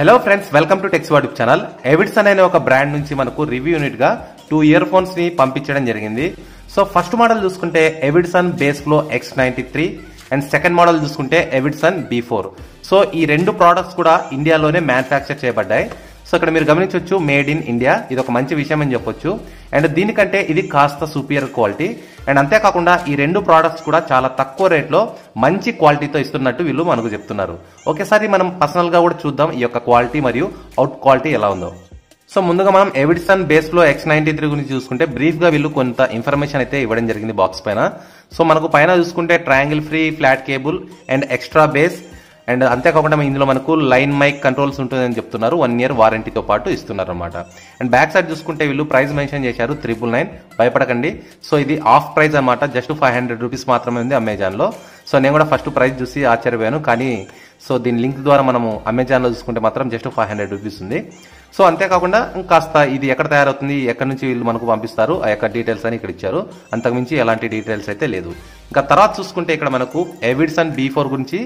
Hello friends welcome to techs YouTube channel Evidson అనే ఒక brand నుంచి మనకు రివ్యూ యూనిట్గా టూ ఇయర్ ఫోన్స్ని పంపించడం జరిగింది. సో ఫస్ట్ మోడల్ చూసుకుంటే Evidson bass flow X ninety three and second model చూసుకుంటే ఎవిడ్సన్ బీ ఫోర్ సో ఈ రెండు ప్రోడక్ట్స్ కూడా ఇండియాలోనే మ్యానుఫ్యాక్చర్ చేయబడ్డాయి. సో ఇక్కడ మీరు గమనించవచ్చు మేడ్ ఇన్ ఇండియా ఇది ఒక మంచి విషయం అని చెప్పొచ్చు. అండ్ దీనికంటే ఇది కాస్త సూపర్ క్వాలిటీ అండ్ అంతేకాకుండా ఈ రెండు ప్రోడక్ట్స్ కూడా చాలా తక్కువ రేట్లో మంచి క్వాలిటీతో ఇస్తున్నట్టు వీళ్ళు మనకు చెప్తున్నారు. ఒకేసారి మనం పర్సనల్గా కూడా చూద్దాం ఈ యొక్క క్వాలిటీ మరియు అవుట్ క్వాలిటీ ఎలా ఉందో. సో ముందుగా మనం ఎవిడ్సన్ బేస్లో ఎక్స్ నైన్టీ త్రీ గురించి చూసుకుంటే బ్రీఫ్గా వీళ్ళు కొంత ఇన్ఫర్మేషన్ అయితే ఇవ్వడం జరిగింది బాక్స్ పైన. సో మనకు పైన చూసుకుంటే tangle free flat cable and extra bass and అంతేకాకుండా ఇందులో మనకు లైన్ మైక్ కంట్రోల్స్ ఉంటుందని చెప్తున్నారు. వన్ ఇయర్ వారంటీతో పాటు ఇస్తున్నారు అనమాట అండ్ బ్యాక్ సైడ్ చూసుకుంటే వీళ్ళు ప్రైస్ మెన్షన్ చేశారు త్రిపుల్ నైన్ భయపడకండి. సో ఇది ఆఫ్ ప్రైస్ అనమాట జస్ట్ ఫైవ్ హండ్రెడ్ రూపీస్ మాత్రమే ఉంది అమెజాన్లో సో నేను కూడా ఫస్ట్ ప్రైస్ చూసి ఆశ్చర్యపోయాను. కానీ సో దీని లింక్ ద్వారా మనము అమెజాన్లో చూసుకుంటే మాత్రం జస్ట్ ఫైవ్ హండ్రెడ్ రూపీస్ ఉంది. సో అంతేకాకుండా కాస్త ఇది ఎక్కడ తయారవుతుంది ఎక్కడి నుంచి వీళ్ళు మనకు పంపిస్తారు ఆ యొక్క డీటెయిల్స్ అని ఇక్కడ ఇచ్చారు. అంతకుమించి ఎలాంటి డీటెయిల్స్ అయితే లేదు. ఇంకా తర్వాత చూసుకుంటే ఇక్కడ మనకు ఎవిడ్సన్ బీ ఫోర్ గురించి.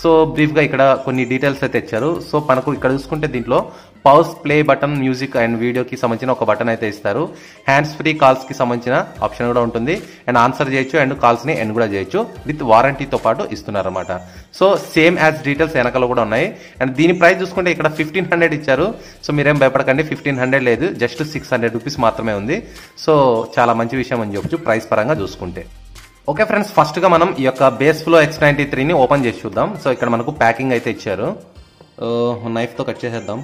సో బ్రీఫ్గా ఇక్కడ కొన్ని డీటెయిల్స్ అయితే ఇచ్చారు. సో మనకు ఇక్కడ చూసుకుంటే దీంట్లో pause play button music and వీడియోకి సంబంధించిన ఒక బటన్ అయితే ఇస్తారు. హ్యాండ్స్ ఫ్రీ కాల్స్కి సంబంధించిన ఆప్షన్ కూడా ఉంటుంది. అండ్ ఆన్సర్ చేయొచ్చు అండ్ కాల్స్ని ఎండ్ కూడా చేయొచ్చు. విత్ వారంటీతో పాటు ఇస్తున్నారు అనమాట సో సేమ్ యాజ్ డీటెయిల్స్ వెనకాల కూడా ఉన్నాయి. అండ్ దీని ప్రైస్ చూసుకుంటే ఇక్కడ ఫిఫ్టీన్ హండ్రెడ్ ఇచ్చారు. సో మీరేం భయపడకండి ఫిఫ్టీన్ హండ్రెడ్ లేదు. జస్ట్ సిక్స్ హండ్రెడ్ రూపీస్ మాత్రమే ఉంది. సో చాలా మంచి విషయం అని చెప్పొచ్చు ప్రైస్ పరంగా చూసుకుంటే. ఓకే ఫ్రెండ్స్ ఫస్ట్గా మనం ఈ యొక్క బేస్ ఫ్లో ఎక్స్ నైన్టీ త్రీని ఓపెన్ చేసి చూద్దాం. సో ఇక్కడ మనకు ప్యాకింగ్ అయితే ఇచ్చారు. Uh, నైఫ్తో కట్ చేసేద్దాం.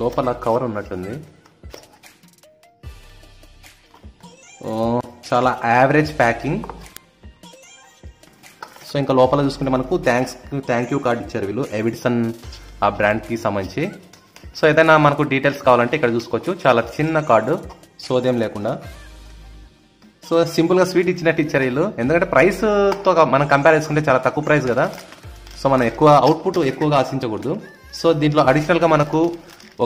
లోపల కవర్ ఉన్నట్టుంది. Uh, చాలా యావరేజ్ ప్యాకింగ్ సో ఇంకా లోపల చూసుకుంటే మనకు థ్యాంక్స్ థ్యాంక్ యూ కార్డ్ ఇచ్చారు వీళ్ళు. ఎవిడ్సన్ ఆ బ్రాండ్కి సంబంధించి. సో ఏదైనా మనకు డీటెయిల్స్ కావాలంటే ఇక్కడ చూసుకోవచ్చు. చాలా చిన్న కార్డు సోదేం లేకుండా. సో సింపుల్గా స్వీట్ ఇచ్చినట్టు ఇచ్చారు వీళ్ళు. ఎందుకంటే ప్రైస్తో మనం కంపేర్ చేసుకుంటే చాలా తక్కువ ప్రైస్ కదా. సో మనం ఎక్కువ అవుట్పుట్ ఎక్కువగా ఆశించకూడదు. సో దీంట్లో అడిషనల్గా మనకు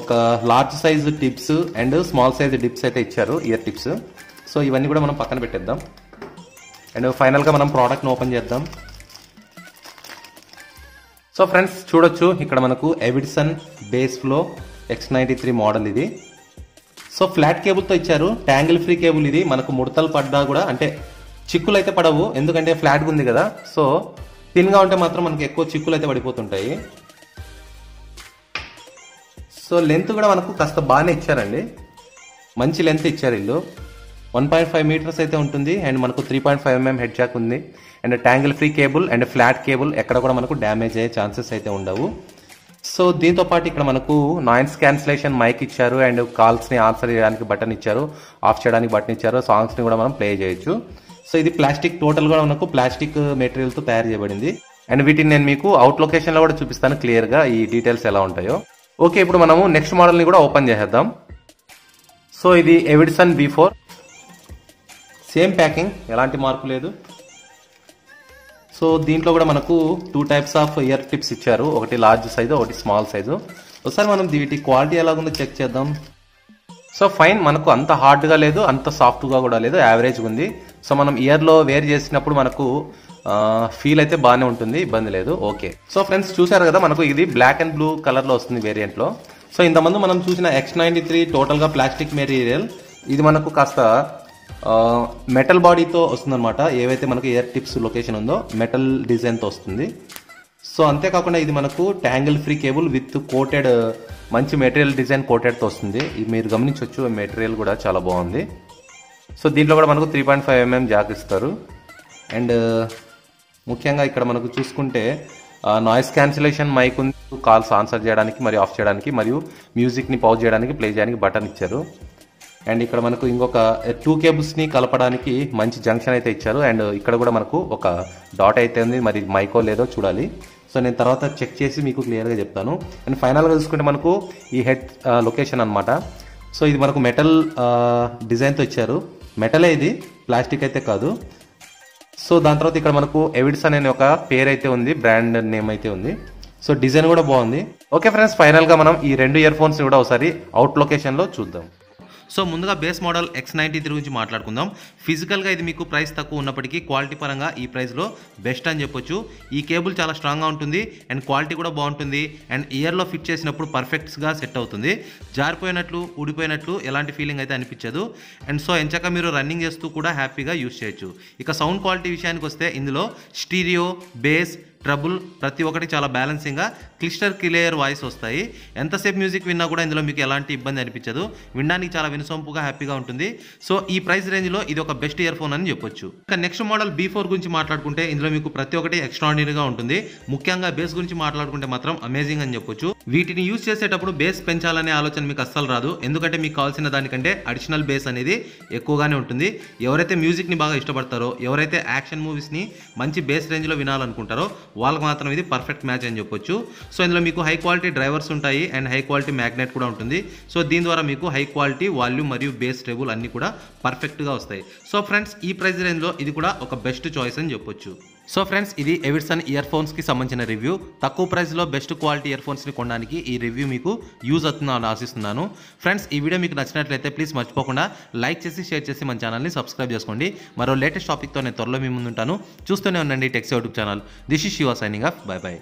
ఒక large size tips and small size tips అయితే ఇచ్చారు ఇయర్ టిప్స్ సో ఇవన్నీ కూడా మనం పక్కన పెట్టేద్దాం. అండ్ ఫైనల్గా మనం ప్రోడక్ట్ని ఓపెన్ చేద్దాం. సో ఫ్రెండ్స్ చూడొచ్చు. ఇక్కడ మనకు Evidson bass flow X ninety three model ఇది సో ఫ్లాట్ కేబుల్తో ఇచ్చారు. ట్యాంగిల్ ఫ్రీ కేబుల్ ఇది. మనకు ముడతలు పడ్డా కూడా అంటే చిక్కులు అయితే పడవు. ఎందుకంటే ఫ్లాట్గా ఉంది కదా. సో థిన్గా ఉంటే మాత్రం మనకి ఎక్కువ చిక్కులు అయితే పడిపోతుంటాయి. సో లెంత్ కూడా మనకు కాస్త బాగానే ఇచ్చారండి. మంచి లెంత్ ఇచ్చారు వీళ్ళు. వన్ పాయింట్ ఫైవ్ మీటర్స్ అయితే ఉంటుంది. అండ్ మనకు three point five mm head jack ఉంది. And tangle free cable and flat cable ఎక్కడ కూడా మనకు డ్యామేజ్ అయ్యే ఛాన్సెస్ అయితే ఉండవు. సో దీంతో పాటు ఇక్కడ మనకు నాయిస్ క్యాన్సిలేషన్ మైక్ ఇచ్చారు. అండ్ కాల్స్ని ఆన్సర్ చేయడానికి బటన్ ఇచ్చారు. ఆఫ్ చేయడానికి బటన్ ఇచ్చారు. సాంగ్స్ని కూడా మనం ప్లే చేయొచ్చు. సో ఇది ప్లాస్టిక్ టోటల్ కూడా మనకు ప్లాస్టిక్ మెటీరియల్తో తయారు చేయబడింది. అండ్ వీటిని నేను మీకు అవుట్ లొకేషన్లో కూడా చూపిస్తాను క్లియర్గా ఈ డీటెయిల్స్ ఎలా ఉంటాయో. ఓకే ఇప్పుడు మనము నెక్స్ట్ మోడల్ని కూడా ఓపెన్ చేసేద్దాం. సో ఇది Evidson B four same packing ఎలాంటి మార్పు లేదు. సో దీంట్లో కూడా మనకు two types of ear tips ఇచ్చారు. ఒకటి లార్జ్ సైజు ఒకటి స్మాల్ సైజు ఒకసారి మనం వీటి క్వాలిటీ ఎలాగుందో చెక్ చేద్దాం. సో ఫైన్ మనకు అంత హార్డ్గా లేదు అంత సాఫ్ట్గా కూడా లేదు యావరేజ్గా ఉంది. సో మనం ఇయర్లో వేర్ చేసినప్పుడు మనకు ఫీల్ అయితే బాగానే ఉంటుంది ఇబ్బంది లేదు. ఓకే సో ఫ్రెండ్స్ చూసారు కదా మనకు ఇది బ్లాక్ అండ్ బ్లూ కలర్లో వస్తుంది వేరియంట్లో సో ఇంతమంది మనం చూసిన ఎక్స్ నైంటీ త్రీ టోటల్గా ప్లాస్టిక్ మెటీరియల్ ఇది మనకు కాస్త మెటల్ బాడీతో వస్తుందన్నమాట. ఏవైతే మనకు ఎయిర్ టిప్స్ లొకేషన్ ఉందో మెటల్ డిజైన్తో వస్తుంది. సో అంతేకాకుండా ఇది మనకు tangle free cable with coated మంచి మెటీరియల్ డిజైన్ కోటెడ్తో వస్తుంది. ఇది మీరు గమనించవచ్చు మెటీరియల్ కూడా చాలా బాగుంది. సో దీంట్లో కూడా మనకు three point five MM jack ఇస్తారు. అండ్ ముఖ్యంగా ఇక్కడ మనకు చూసుకుంటే నాయిస్ క్యాన్సిలేషన్ మైక్ ఉంది. కాల్స్ ఆన్సర్ చేయడానికి మరియు ఆఫ్ చేయడానికి మరియు మ్యూజిక్ని పాజ్ చేయడానికి ప్లే చేయడానికి బటన్ ఇచ్చారు. అండ్ ఇక్కడ మనకు ఇంకొక టూ కేబుల్స్ని కలపడానికి మంచి జంక్షన్ అయితే ఇచ్చారు. అండ్ ఇక్కడ కూడా మనకు ఒక డాట్ అయితే ఉంది. మరి మైకో లేదో చూడాలి. సో నేను తర్వాత చెక్ చేసి మీకు క్లియర్గా చెప్తాను. అండ్ ఫైనల్గా చూసుకుంటే మనకు ఈ హెడ్ లొకేషన్ అనమాట సో ఇది మనకు మెటల్ డిజైన్తో ఇచ్చారు. మెటలే ఇది ప్లాస్టిక్ అయితే కాదు. సో దాని తర్వాత ఇక్కడ మనకు ఎవిడ్సన్ అనే ఒక పేరు అయితే ఉంది. బ్రాండ్ నేమ్ అయితే ఉంది. సో డిజైన్ కూడా బాగుంది. ఓకే ఫ్రెండ్స్ ఫైనల్గా మనం ఈ రెండు ఇయర్ ఫోన్స్ కూడా ఒకసారి అవుట్ లొకేషన్లో చూద్దాం. సో ముందుగా bass model X ninety three గురించి మాట్లాడుకుందాం. ఫిజికల్గా ఇది మీకు ప్రైస్ తక్కువ ఉన్నప్పటికీ క్వాలిటీ పరంగా ఈ ప్రైస్లో బెస్ట్ అని చెప్పొచ్చు. ఈ కేబుల్ చాలా స్ట్రాంగ్గా ఉంటుంది. అండ్ క్వాలిటీ కూడా బాగుంటుంది. అండ్ ఇయర్లో ఫిట్ చేసినప్పుడు పర్ఫెక్ట్గా సెట్ అవుతుంది. జారిపోయినట్లు ఊడిపోయినట్లు ఎలాంటి ఫీలింగ్ అయితే అనిపించదు. అండ్ సో ఎంచక మీరు రన్నింగ్ చేస్తూ కూడా హ్యాపీగా యూస్ చేయొచ్చు. ఇక సౌండ్ క్వాలిటీ విషయానికి వస్తే ఇందులో స్టీరియో బేస్ ట్రబుల్ ప్రతి ఒక్కటి చాలా బ్యాలెన్సింగ్గా క్లిస్టర్ క్లియర్ వాయిస్ వస్తాయి. ఎంతసేపు మ్యూజిక్ విన్నా కూడా ఇందులో మీకు ఎలాంటి ఇబ్బంది అనిపించదు. వినడానికి చాలా వినసొంపుగా హ్యాపీగా ఉంటుంది. సో ఈ ప్రైస్ రేంజ్లో ఇది ఒక బెస్ట్ ఇయర్ ఫోన్ అని చెప్పొచ్చు. ఇక నెక్స్ట్ మోడల్ బీ ఫోర్ గురించి మాట్లాడుకుంటే ఇందులో మీకు ప్రతి ఒక్కటి ఎక్స్ట్రాడినరీగా ఉంటుంది. ముఖ్యంగా బేస్ గురించి మాట్లాడుకుంటే మాత్రం అమేజింగ్ అని చెప్పొచ్చు. వీటిని యూజ్ చేసేటప్పుడు బేస్ పెంచాలనే ఆలోచన మీకు అస్సలు రాదు. ఎందుకంటే మీకు కావాల్సిన దానికంటే అడిషనల్ బేస్ అనేది ఎక్కువగానే ఉంటుంది. ఎవరైతే మ్యూజిక్ని బాగా ఇష్టపడతారో ఎవరైతే యాక్షన్ మూవీస్ని మంచి బేస్ రేంజ్లో వినాలనుకుంటారో వాళ్ళకి మాత్రం ఇది పర్ఫెక్ట్ మ్యాచ్ అని చెప్పొచ్చు. సో ఇందులో మీకు హై క్వాలిటీ డ్రైవర్స్ ఉంటాయి అండ్ హై క్వాలిటీ మ్యాగ్నెట్ కూడా ఉంటుంది. సో దీని ద్వారా మీకు హై క్వాలిటీ వాల్యూమ్ మరియు బేస్ టేబుల్ అన్నీ కూడా పర్ఫెక్ట్గా వస్తాయి. సో ఫ్రెండ్స్ ఈ ప్రైస్ రేంజ్లో ఇది కూడా ఒక బెస్ట్ చాయిస్ అని చెప్పొచ్చు. సో ఫ్రెండ్స్ ఇది ఎవిడ్సన్ ఇయర్ ఫోన్స్కి సంబంధించిన రివ్యూ తక్కువ ప్రైస్లో బెస్ట్ క్వాలిటీ ఇయర్ ఫోన్స్ని కొనడానికి ఈ రివ్యూ మీకు యూజ్ అవుతుందని ఆశిస్తున్నాను. ఫ్రెండ్స్ ఈ వీడియో మీకు నచ్చినట్లయితే ప్లీజ్ మర్చిపోకుండా లైక్ చేసి షేర్ చేసి మన ఛానల్ని సబ్స్క్రైబ్ చేసుకోండి. మరో లేటెస్ట్ టాపిక్తో నేను త్వరలో మీ ముందుంటాను. చూస్తూనే ఉండండి techs YouTube channel this is Shiva signing off bye bye